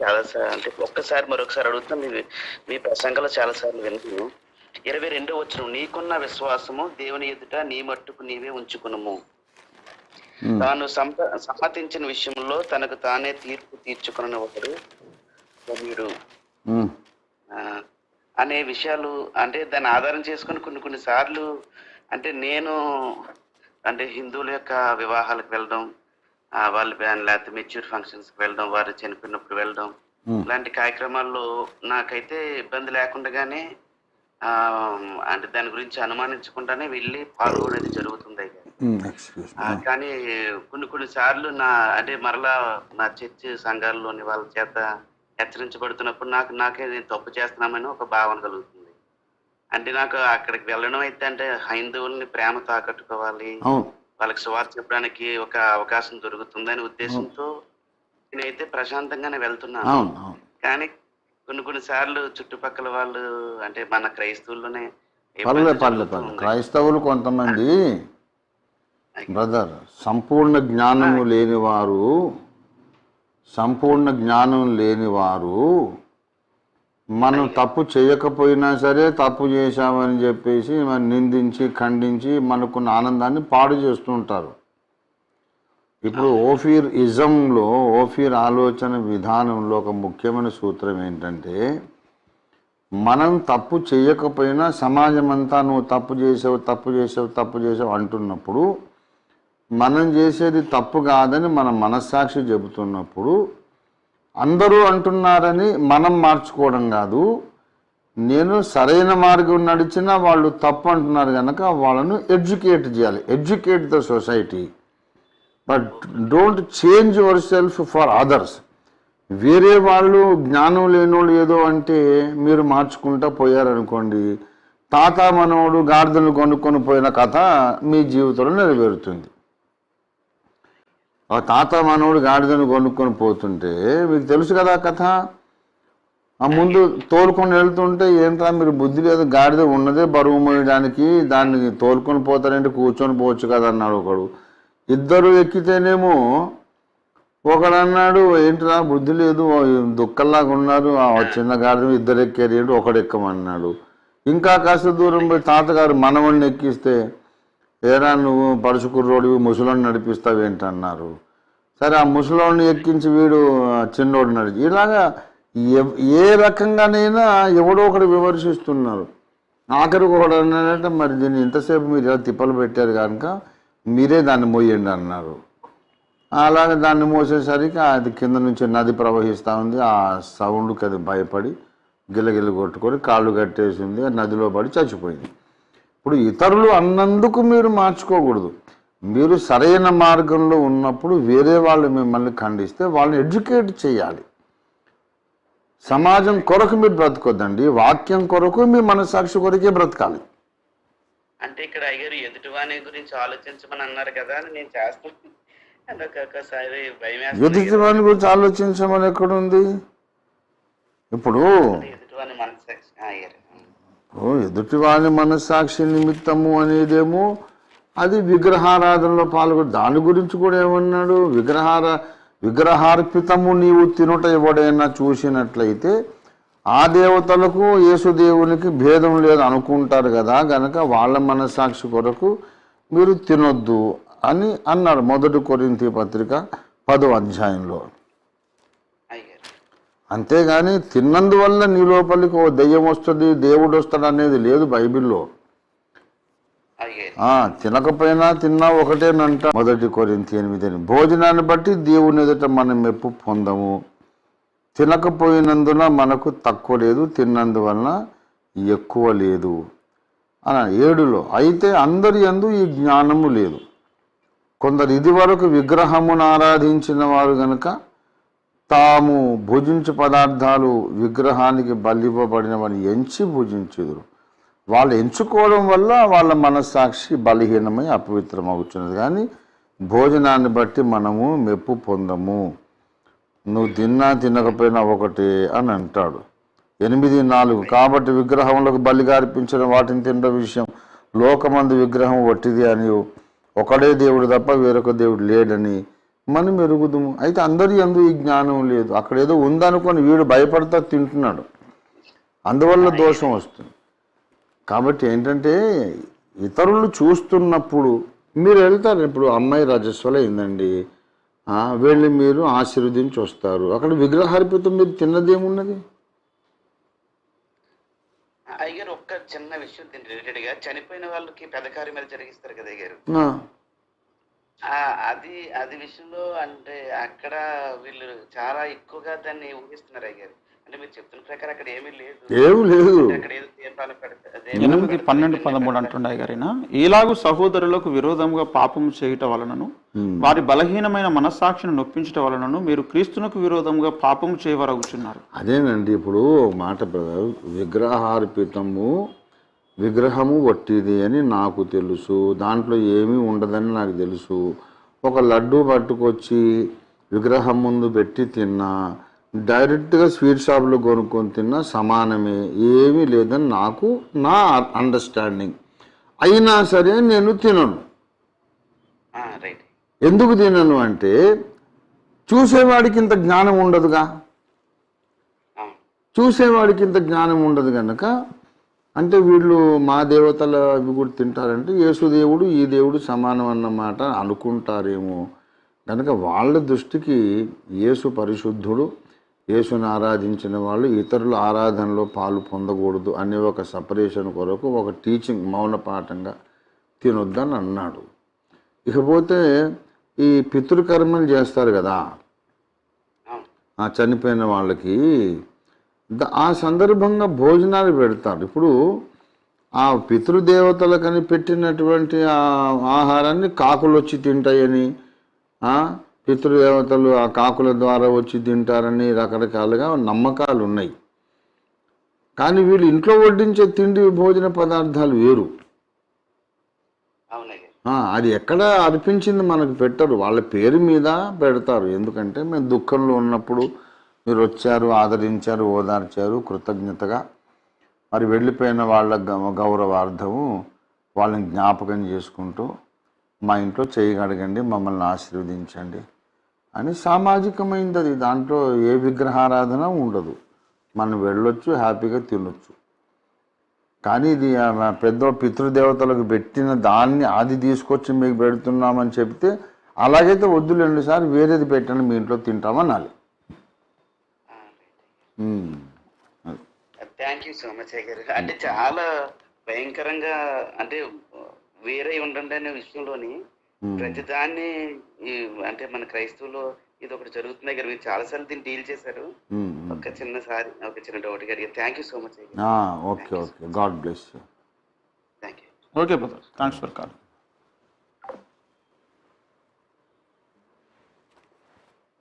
చాలా సార్ అంటే ఒక్కసారి మరొకసారి అడుగుతున్నా మీ మీ ప్రసంగంలో చాలా సార్లు విన్నాను. ఇరవై రెండో వచ్చిన నీకున్న విశ్వాసము దేవుని ఎదుట నీ మట్టుకు నీవే ఉంచుకునుము. ఉమ్, తాను సమ్మతించిన విషయంలో తనకు తానే తీర్పు తీర్చుకున్న ఒకడు ధన్యుడు ఆ, అనే విషయాలు అంటే దాన్ని ఆధారం చేసుకుని కొన్ని కొన్ని సార్లు అంటే నేను అంటే హిందువుల యొక్క వివాహాలకు వెళ్ళడం వాళ్ళ లేకపోతే మెచ్యూర్ ఫంక్షన్స్కి వెళ్ళడం వారు చనిపోయినప్పుడు వెళ్ళడం. ఉమ్. ఇలాంటి కార్యక్రమాల్లో నాకైతే ఇబ్బంది లేకుండానే ఆ, అంటే దాని గురించి అనుమానించకుండానే వెళ్ళి పాల్గొనేది జరుగుతుంది మీ. కానీ కొన్ని కొన్ని సార్లు నా అంటే మరలా నా చర్చ్ సంఘాల్లోని వాళ్ళ చేత హెచ్చరించబడుతున్నప్పుడు నాకు నాకే నేను తప్పు చేస్తున్నామని ఒక భావన కలుగుతుంది. అంటే నాకు అక్కడికి వెళ్ళడం అయితే అంటే హైందవుల్ని ప్రేమతో ఆకట్టుకోవాలి. అవును. వాళ్ళకి సువార్త చెప్పడానికి ఒక అవకాశం దొరుకుతుందనే ఉద్దేశంతో నేనైతే ప్రశాంతంగానే వెళ్తున్నాను. అవును అవును. కానీ కొన్ని కొన్ని సార్లు చుట్టుపక్కల వాళ్ళు అంటే మన క్రైస్తవుల్లోనే. క్రైస్తవులు కొంతమంది బ్రదర్ సంపూర్ణ జ్ఞానము లేనివారు సంపూర్ణ జ్ఞానం లేనివారు మనం తప్పు చేయకపోయినా సరే తప్పు చేశామని చెప్పేసి మనం నిందించి ఖండించి మనకున్న ఆనందాన్ని పాడు చేస్తూ ఉంటారు. ఇప్పుడు ఓఫీర్ ఇజంలో ఓఫీర్ ఆలోచన విధానంలో ఒక ముఖ్యమైన సూత్రం ఏంటంటే మనం తప్పు చేయకపోయినా సమాజం అంతా నువ్వు తప్పు చేసావు తప్పు చేసావు తప్పు చేసావు అంటున్నప్పుడు మనం చేసేది తప్పు కాదని మన మనస్సాక్షి చెబుతున్నప్పుడు అందరూ అంటున్నారని మనం మార్చుకోవడం కాదు. నేను సరైన మార్గం నడిచినా వాళ్ళు తప్పు అంటున్నారు కనుక వాళ్ళను ఎడ్యుకేట్ చేయాలి. Educate the society. But don't change yourself for others. వేరే వాళ్ళు జ్ఞానం లేనోళ్ళు ఏదో అంటే మీరు మార్చుకుంటా పోయారనుకోండి తాత మనవడు గాడిదలు కొనుక్కొని పోయిన కథ మీ జీవితంలో నెరవేరుతుంది. ఆ తాత మనవడు గాడిదను కొనుక్కొని పోతుంటే మీకు తెలుసు కదా కథ? ఆ ముందు తోలుకొని వెళ్తుంటే ఏంట్రా మీరు బుద్ధి లేదు గాడిద ఉన్నదే బరువు మోయడానికి దాన్ని తోలుకొని పోతారంటే కూర్చొని పోవచ్చు కదా అన్నాడు ఒకడు. ఇద్దరు ఎక్కితేనేమో ఒకడు అన్నాడు ఏంట్రా బుద్ధి లేదు దుఃఖంలాగా దుక్కల్లాగా ఉన్నారు ఆ చిన్న గాడిద ఇద్దరు ఎక్కారు ఏంటి ఒకడు ఎక్కమన్నాడు. ఇంకా కాస్త దూరం పోయి తాతగారు మనవణ్ణి ఎక్కిస్తే ఏరా నువ్వు పరుచుకుర్రోడివి ముసలోని నడిపిస్తావు ఏంటన్నారు సరే ఆ ముసలోని ఎక్కించి వీడు చిన్నోడు నడిచి ఇలాగా ఏ రకంగానైనా ఎవడో ఒకడు విమర్శిస్తున్నారు. ఆఖరికి ఒకడు అన్నాడంటే మరి దీన్ని ఇంతసేపు మీరు ఇలా తిప్పలు పెట్టారు కనుక మీరే దాన్ని మోయండి అన్నారు. అలాగే దాన్ని మోసేసరికి అది కింద నుంచి నది ప్రవహిస్తూ ఉంది. ఆ సౌండ్కి అది భయపడి గిలగిల కొట్టుకొని కాళ్ళు కట్టేసింది ఆ నదిలో పడి చచ్చిపోయింది. ఇప్పుడు ఇతరులు అన్నందుకు మీరు మార్చుకోకూడదు. మీరు సరైన మార్గంలో ఉన్నప్పుడు వేరే వాళ్ళు మిమ్మల్ని ఖండిస్తే వాళ్ళని ఎడ్యుకేట్ చేయాలి. సమాజం కొరకు మీరు బ్రతకొద్దండి వాక్యం కొరకు మీ మనసాక్షి కొరకే బ్రతకాలి. అంటే ఇక్కడ అయ్యారు ఎదుటివాని గురించి ఆలోచించమని అన్నారు కదా అని నేను చేస్తాను. ఒక్కొక్కసారి భయం గురించి ఆలోచించమని ఎక్కడుంది? ఇప్పుడు ఎదుటివాని మనసు అయ్యారు ఎదుటివాని మనస్సాక్షి నిమిత్తము అనేదేమో అది విగ్రహారాధనలో పాల్గొని దాని గురించి కూడా ఏమన్నాడు? విగ్రహార విగ్రహార్పితము నీవు తినుట ఎవడైనా చూసినట్లయితే ఆ దేవతలకు యేసుదేవునికి భేదం లేదు అనుకుంటారు కదా గనక వాళ్ళ మనస్సాక్షి కొరకు మీరు తినొద్దు అని అన్నాడు మొదటి కొరింతి పత్రిక పదో అధ్యాయంలో. అంతేగాని తిన్నందువల్ల నీ లోపలికి ఓ దెయ్యం వస్తుంది దేవుడు వస్తాడు అనేది లేదు బైబిల్లో. తినకపోయినా తిన్నా ఒకటేనంట మొదటి కొరింథీ ఎనిమిది. భోజనాన్ని బట్టి దేవుని ఎదుట మనం మెప్పు పొందము. తినకపోయినందున మనకు తక్కువ లేదు తిన్నందువలన ఎక్కువ లేదు. అని ఏడులో అయితే అందరి యందు ఈ జ్ఞానము లేదు. కొందరు ఇది వరకు విగ్రహమును ఆరాధించిన వారు గనుక తాము భుజించు పదార్థాలు విగ్రహానికి బలివ్వబడినవని ఎంచి భుజించుదురు. వాళ్ళు ఎంచుకోవడం వల్ల వాళ్ళ మనస్సాక్షి బలహీనమై అపవిత్రమవుతున్నది కానీ భోజనాన్ని బట్టి మనము మెప్పు పొందము. నువ్వు తిన్నా తినకపోయినా ఒకటే అని అంటాడు. ఎనిమిది నాలుగు కాబట్టి విగ్రహంలోకి బలిగా అర్పించిన వాటిని తినడం విషయం లోకమందు విగ్రహం వట్టిది అని ఒకడే దేవుడు తప్ప వేరొక దేవుడు లేడని మనం ఎరుగుదుము అయితే అందరి ఎందు ఈ జ్ఞానం లేదు. అక్కడ ఏదో ఉందనుకొని వీడు భయపడతా తింటున్నాడు. అందువల్ల దోషం వస్తుంది. కాబట్టి ఏంటంటే ఇతరులు చూస్తున్నప్పుడు మీరు వెళ్తారు. ఇప్పుడు అమ్మాయి రజస్వల అయిందండి ఆ, వెళ్ళి మీరు ఆశీర్వదించి వస్తారు. అక్కడ విగ్రహార్పితం మీరు తిన్నదేమున్నది అయ్యారు ఒక్క చిన్న విషయం దీని రిలేటెడ్గా. చనిపోయిన వాళ్ళకి పెదకారి మీద జరిగిస్తారు కదా అయ్యారు అది అది విషయంలో అంటే అక్కడ వీళ్ళు చాలా ఎక్కువగా దాన్ని ఊహిస్తున్నారు అయ్యారు అంటే మీరు చెప్తున్న ప్రకారం అక్కడ ఏమీ లేదు. ఏం లేదు. అక్కడ ఏదో దీపాలు పెడతారు ఎనిమిది పన్నెండు పదమూడు అంటుండే గారిన ఈలాగు సహోదరులకు విరోధంగా పాపము చేయుట వలనను వారి బలహీనమైన మనస్సాక్షిని నొప్పించుట వలనను మీరు క్రీస్తునకు విరోధంగా పాపము చేయవరగుచున్నారు. అదేనండి ఇప్పుడు మాట బ్రదర్ విగ్రహార్పితము విగ్రహము వట్టిది అని నాకు తెలుసు. దాంట్లో ఏమీ ఉండదని నాకు తెలుసు. ఒక లడ్డు పట్టుకొచ్చి విగ్రహం ముందు పెట్టి తిన్నా. డైరెక్ట్గా స్వీట్ షాప్లో కొనుక్కొని తిన్నా సమానమే. ఏమీ లేదని నాకు నా అండర్స్టాండింగ్. అయినా సరే నేను తినను. రైట్. ఎందుకు తినను అంటే చూసేవాడికి ఇంత జ్ఞానం ఉండదుగా. చూసేవాడికి ఇంత జ్ఞానం ఉండదు కనుక అంటే వీళ్ళు మా దేవతల అవి కూడా తింటారంటే యేసుదేవుడు ఈ దేవుడు సమానం అన్నమాట అనుకుంటారేమో. కనుక వాళ్ళ దృష్టికి యేసు పరిశుద్ధుడు యేసుని ఆరాధించిన వాళ్ళు ఇతరుల ఆరాధనలో పాలు పొందకూడదు అనే ఒక సపరేషన్ కొరకు ఒక టీచింగ్ మౌన పాఠంగా తినొద్దని అన్నాడు. ఇకపోతే ఈ పితృకర్మలు చేస్తారు కదా. చనిపోయిన వాళ్ళకి ఆ సందర్భంగా భోజనాలు పెడతారు. ఇప్పుడు ఆ పితృదేవతలకని పెట్టినటువంటి ఆ ఆహారాన్ని కాకులు వచ్చి తింటాయని పితృదేవతలు ఆ కాకుల ద్వారా వచ్చి తింటారని రకరకాలుగా నమ్మకాలు ఉన్నాయి. కానీ వీళ్ళు ఇంట్లో వడ్డించే తిండి భోజన పదార్థాలు వేరు. అది ఎక్కడ అర్పించింది మనకు పెట్టరు. వాళ్ళ పేరు మీద పెడతారు. ఎందుకంటే మేము దుఃఖంలో ఉన్నప్పుడు మీరు వచ్చారు ఆదరించారు ఓదార్చారు కృతజ్ఞతగా. మరి వెళ్ళిపోయిన వాళ్ళ గౌరవార్థము వాళ్ళని జ్ఞాపకం చేసుకుంటూ మా ఇంట్లో చేయగడగండి మమ్మల్ని ఆశీర్వదించండి అని సామాజికమైనది అది దాంట్లో ఏ విగ్రహారాధన ఉండదు. మనం వెళ్ళొచ్చు హ్యాపీగా తినొచ్చు. కానీ ఇది పెద్ద పితృదేవతలకు పెట్టిన దాన్ని అది తీసుకొచ్చి మీకు పెడుతున్నామని చెప్తే అలాగైతే వద్దులేండి సార్ వేరేది పెట్టండి మీ ఇంట్లో తింటామనాలి um. Thank you so much గారు అంటే చాలా భయంకరంగా అంటే వేరే ఉండండి అనే విషయంలోని ప్రతి దాన్ని ఈ అంటే మన క్రైస్తవులో ఇది ఒకటి జరుగుతుంది గారు మీరు చాలా సార్లు దీన్ని డీల్ చేశారు. ఉమ్, ఉమ్. ఒక చిన్న సారి ఒక చిన్న డౌట్ గారు thank you so much ah, okay okay God bless you thank you okay brother thanks for call